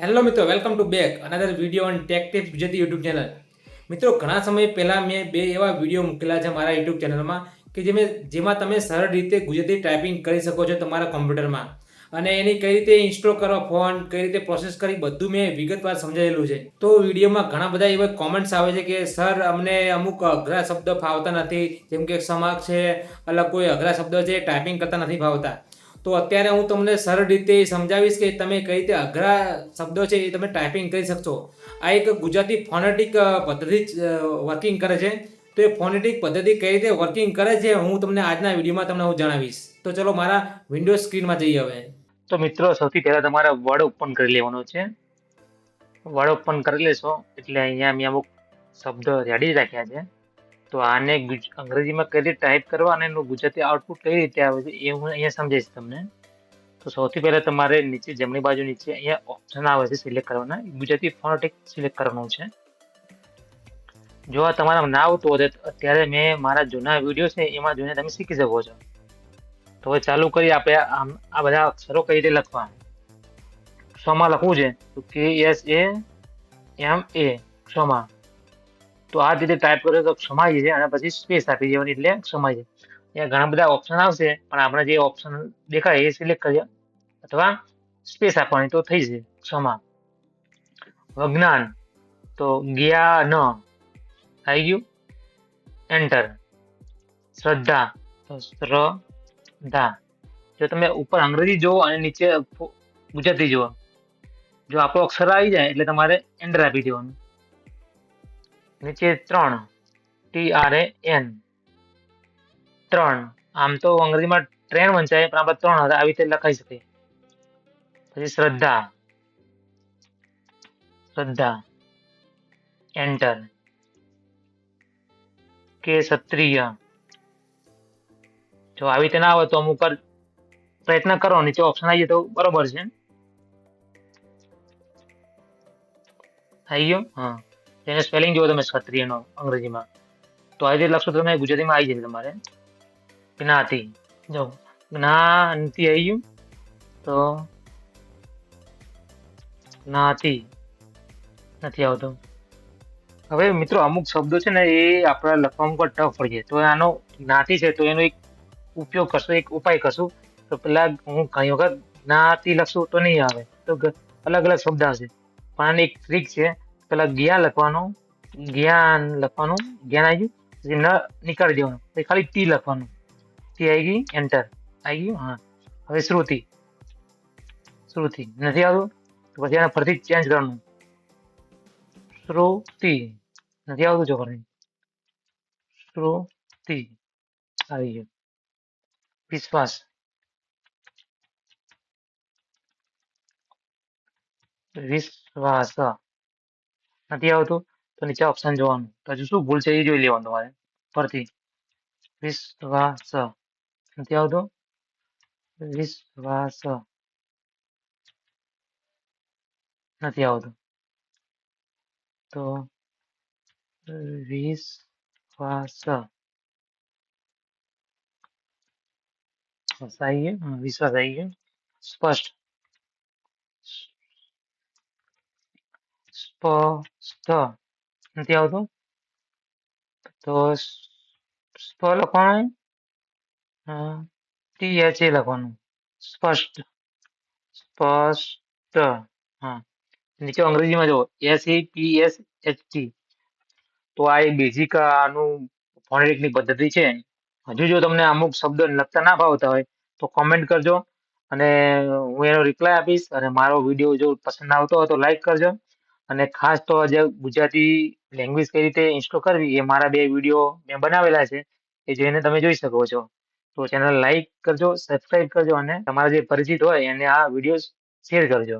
Hello મિત્રો, welcome to back another video on tech tips Gujarati YouTube channel. મિત્રો, ઘણા સમય પહેલાં મેં બે એવા વીડિયો મૂકેલા છે મારા યુટ્યુબ ચેનલમાં કે જે મેં જેમાં તમે સરળ રીતે ગુજરાતી ટાઈપિંગ કરી શકો છો તમારા કોમ્પ્યુટરમાં. અને એની કઈ રીતે ઇન્સ્ટોલ કરવા ફોન, કઈ રીતે પ્રોસેસ કરી, બધું મેં વિગતવાર સમજાવેલું છે. તો વિડીયોમાં ઘણા બધા એવા કોમેન્ટ્સ આવે છે કે સર અમને અમુક અઘરા શબ્દ ફાવતા નથી. જેમ કે સમાક છે, અલગ કોઈ અઘરા શબ્દ છે, ટાઈપિંગ કરતા નથી ફાવતા. તો અત્યારે હું તમને સરળ રીતે સમજાવીશ કે તમે કઈ રીતે અઘરા શબ્દો છે એ તમે ટાઈપિંગ કરી શકશો. આ એક ગુજરાતી ફોનેટિક પદ્ધતિ વર્કિંગ કરે છે. તો એ ફોનેટિક પદ્ધતિ કઈ રીતે વર્કિંગ કરે છે હું તમને આજના વિડીયોમાં તમને હું જણાવીશ. તો ચલો મારા વિન્ડો સ્ક્રીનમાં જઈએ હવે. તો મિત્રો, સૌથી પહેલા તમારે વર્ડ ઓપન કરી લેવાનો છે. વર્ડ ઓપન કરી લેશો એટલે અહીંયા મેં અમુક શબ્દ રેડી રાખ્યા છે. તો આને અંગ્રેજીમાં કઈ રીતે ટાઈપ કરવા અને એનું ગુજરાતી આઉટપુટ કઈ રીતે આવે છે એ હું અહીંયા સમજાવીશ તમને. તો સૌથી પહેલાં તમારે નીચે, જમણી બાજુ નીચે અહીંયા ઓપ્શન આવે છે સિલેક્ટ કરવાના. ગુજરાતી ફોનેટિક સિલેક્ટ કરવાનું છે. જો આ તમારા ના આવતું હોય તો અત્યારે મેં મારા જૂના વીડિયો છે એમાં જોઈને તમે શીખી શકો છો. તો હવે ચાલુ કરીએ આપણે આમ, આ બધા અક્ષરો કઈ રીતે લખવા ક્ષમા લખવું છે તો કે એસ એ એમ એ, ક્ષમા. તો આ રીતે ટાઈપ કર્યો તો સમાઈ છે અને પછી સ્પેસ આપી દેવાની એટલે સમાઈ છે અહીંયા ઘણા બધા ઓપ્શન આવશે, પણ આપણે જે ઓપ્શન દેખાય એ સિલેક્ટ કરીએ. અથવા સ્પેસ આપવાની તો થઈ જશે, ક્ષમા. વજ્ઞાન તો ગયા ન આવી ગયું. એન્ટર શ્રદ્ધા. તો શ્રદ્ધા. જો તમે ઉપર અંગ્રેજી જુઓ અને નીચે ગુજરાતી જુઓ. જો આપણો અક્ષર આવી જાય એટલે તમારે એન્ટર આપી દેવાનું. નીચે ત્રણ. ટી આર એ એન ત્રણ. આમ તો અંગ્રેજીમાં ટ્રેન વંચાય, પણ આપણે ત્રણ હતા, આવી રીતે લખાઈ શકે પછી શ્રદ્ધા. શ્રદ્ધા. એન્ટર કે ક્ષત્રિય જો આવી રીતે ના આવે તો અમુક પ્રયત્ન કરો, નીચે ઓપ્શન આવી તો બરોબર છે. થઈ ગયો? હા. તેને સ્પેલિંગ જોવો તમે ક્ષત્રિયનો, અંગ્રેજીમાં. તો આવી રીતે લખશો તમે ગુજરાતીમાં આવી જશે તમારે. જ્ઞાતિ. જો જ્ઞાતિ આવી ગયું, તો જ્ઞાતિ નથી આવતો. હવે મિત્રો અમુક શબ્દો છે ને એ આપણા લખવામાં પણ ટફ પડી જાય. તો આનો જ્ઞાતિ છે, તો એનો એક ઉપયોગ કરશું, એક ઉપાય કરશું, તો પેલા હું ઘણી વખત જ્ઞાતિ લખશું તો નહીં આવે. તો અલગ અલગ શબ્દ આવશે. પણ એક ટ્રીક છે પેલા જ્ઞાન લખવાનું જ્ઞાન લખવાનું, જ્ઞાન આવી ગયું. નીકાળી દેવાનું. પછી ખાલી ટી લખવાનું. ટી આવી ગઈ એન્ટર આવી ગયું? હા. હવે શ્રુતિ. શ્રુતિ. નથી આવતું? તો પછી એને ફરીથી ચેન્જ કરવાનું. શ્રુતિ. નથી આવતું ફરી શ્રુતિ. આવી ગયું. વિશ્વાસ. વિશ્વાસ. નથી આવતું, તો નીચે ઓપ્શન જોવાનું. તો હજુ શું ભૂલ છે એ જોઈ લેવાનું તમારે. ફરતી વિશ્વાસ. નથી આવતું. વિશ્વાસ. નથી આવતું. તો વિશ્વાસ. વિશ્વાસ આવી ગયો. સ્પષ્ટ. સ્પષ્ટ નથી આવતું તો સ્પ લખવાનું ટી એચ એ લખવાનું સ્પષ્ટ સ્પષ્ટ હા નીચે અંગ્રેજીમાં જુઓ S A P S H T તો આ એક બેઝિક આનું ફોનેટિકની પદ્ધતિ છે હજુ જો તમને અમુક શબ્દો લખતા ના ભાવતા હોય તો કોમેન્ટ કરજો અને હું એનો રિપ્લાય આપીશ અને મારો વીડિયો જો પસંદ આવતો હોય તો લાઈક કરજો અને ખાસ તો જે ગુજરાતી લેંગ્વેજ કઈ રીતે ઇન્સ્ટોલ કરવી એ મારા બે વીડિયો મેં બનાવેલા છે, એ જોઈને તમે જોઈ શકો છો. તો ચેનલ લાઈક કરજો સબસ્ક્રાઇબ કરજો અને તમારા જે પરિચિત હોય એને આ વીડિયો શેર કરજો.